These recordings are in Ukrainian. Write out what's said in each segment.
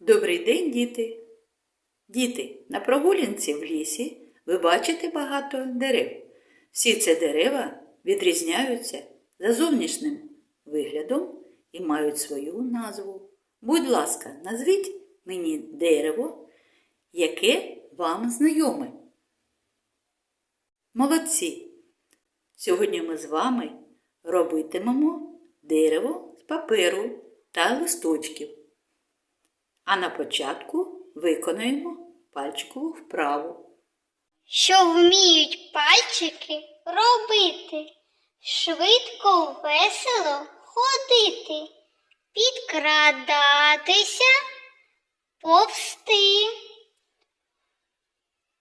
Добрий день, діти! Діти, на прогулянці в лісі ви бачите багато дерев. Всі ці дерева відрізняються за зовнішнім виглядом і мають свою назву. Будь ласка, назвіть мені дерево, яке вам знайоме. Молодці! Сьогодні ми з вами робитимемо дерево з паперу та листочків. А на початку виконаємо пальчикову вправу. що вміють пальчики робити, швидко весело ходити, підкрадатися, повсти,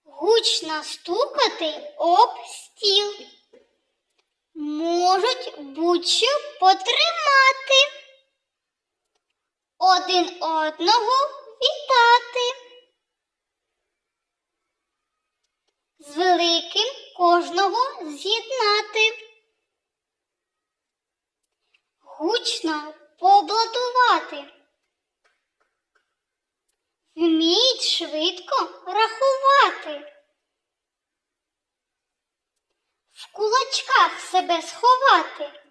гучно стукати об стіл, можуть будь-що потримати, один одного вітати. з великим кожного з'єднати, гучно побладувати, вміють швидко рахувати, в кулачках себе сховати,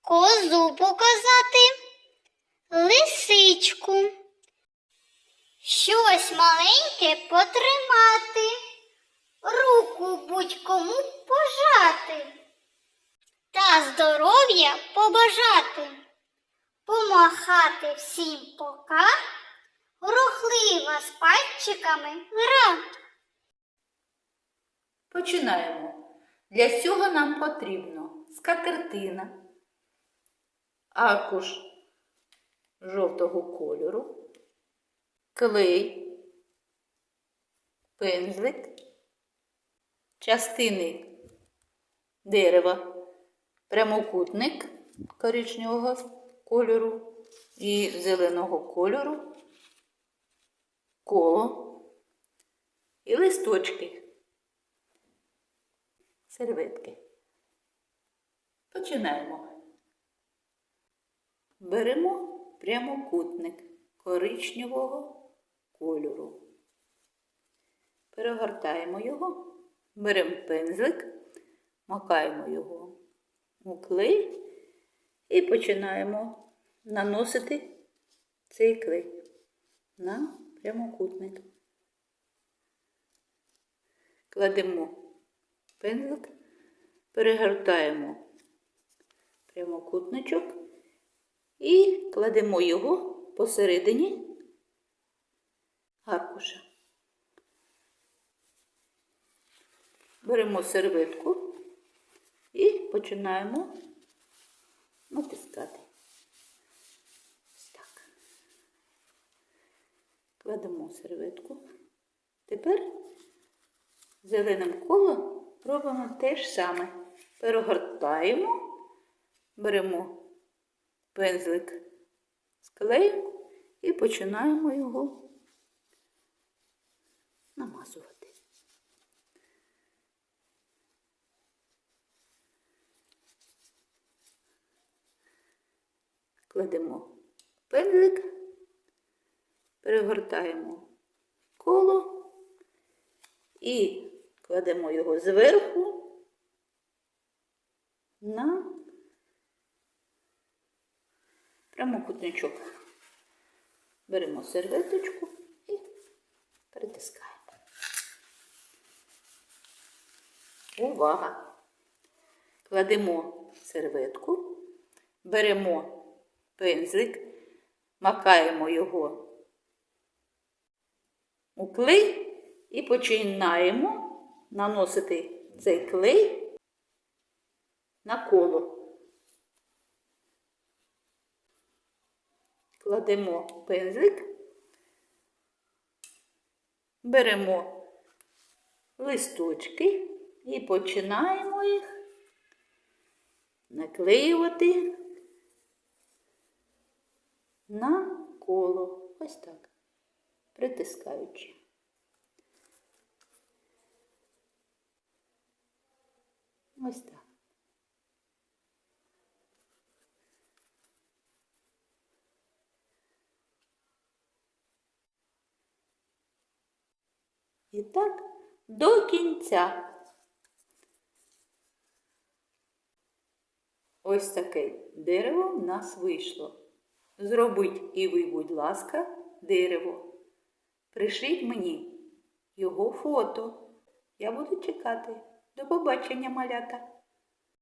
козу показати, маленьке потримати, руку будь-кому пожати та здоров'я побажати, помахати всім пока, рухлива з пальчиками гра. Починаємо. Для цього нам потрібно скатертина, аркуш жовтого кольору, клей, пензлик, частини дерева, прямокутник коричневого кольору і зеленого кольору, коло і листочки серветки. Починаємо. Беремо прямокутник коричневого кольору. Перегортаємо його, беремо пензлик, макаємо його у клей і починаємо наносити цей клей на прямокутник. Кладемо пензлик, перегортаємо прямокутничок і кладемо його посередині аркуша. Беремо серветку і починаємо натискати. Ось так. Кладемо серветку. Тепер зеленим колом робимо те ж саме. Перегортаємо, беремо пензлик з клеєм і починаємо його намазувати. Кладемо пензлик, перегортаємо коло і кладемо його зверху на прямокутничок. Беремо серветочку і притискаємо. Увага! Кладемо серветку, беремо пензлик, макаємо його у клей і починаємо наносити цей клей на коло. Кладемо пензлик, беремо листочки і починаємо їх наклеювати на коло. Ось так, притискаючи. Ось так. І так до кінця. Ось таке дерево в нас вийшло. Зробіть і ви, будь ласка, дерево. Пришіть мені його фото. Я буду чекати. До побачення, малята.